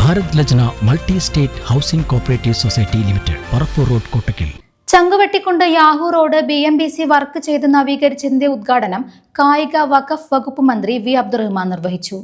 Bharat Lajna multi state housing cooperative society limited Parappur road Kottakkal. Changuvettikund Yahoor road B M B C work ചെയ്ത് നവീകരിച്ചതിന്റെ ഉദ്ഘാടനം കായിക വഖഫ് വകുപ്പ് മന്ത്രി V Abdurahman നിർവഹിച്ചു.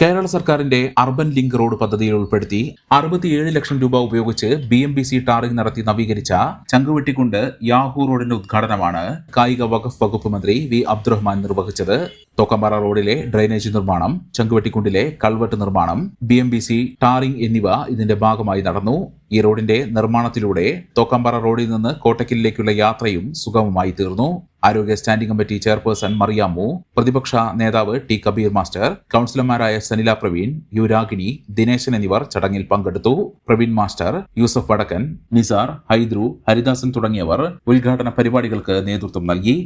കേരള സർക്കാരിന്റെ അർബൻ ലിങ്ക് റോഡ് പദ്ധതിയിൽ ഉൾപ്പെടുത്തി അറുപത്തിയേഴ് ലക്ഷം രൂപ ഉപയോഗിച്ച് B M B C tarring നടത്തി നവീകരിച്ച ചങ്കുവെട്ടിക്കുണ്ട് യാഹു റോഡിന്റെ ഉദ്ഘാടനമാണ് കായിക വകുപ്പ് വകുപ്പ് മന്ത്രി വി അബ്ദുറഹ്മാൻ നിർവഹിച്ചത്. തോക്കമ്പാറ റോഡിലെ ഡ്രൈനേജ് നിർമ്മാണം ചങ്കുവെട്ടിക്കുണ്ടിലെ കൾവെട്ട് നിർമ്മാണം B M B C tarring എന്നിവ ഇതിന്റെ ഭാഗമായി നടന്നു. ഈ റോഡിന്റെ നിർമ്മാണത്തിലൂടെ തോക്കമ്പാറ റോഡിൽ നിന്ന് കോട്ടക്കലിലേക്കുള്ള യാത്രയും സുഗമമായി തീർന്നു. ആരോഗ്യ സ്റ്റാൻഡിംഗ് കമ്മിറ്റി ചെയർപേഴ്സൺ മറിയാമു പ്രതിപക്ഷ നേതാവ് ടി കബീർ മാസ്റ്റർ കൌൺസിലർമാരായ സനില പ്രവീൺ യു രാഗിണി ദിനേശൻ എന്നിവർ ചടങ്ങിൽ പങ്കെടുത്തു. പ്രവീൺ മാസ്റ്റർ യൂസഫ് വടക്കൻ നിസാർ ഹൈദ്രു ഹരിദാസൻ തുടങ്ങിയവർ ഉദ്ഘാടന പരിപാടികൾക്ക് നേതൃത്വം നൽകി.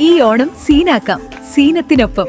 ഈ ഓണം സീനാക്കാം. സീനത്തിനൊപ്പം.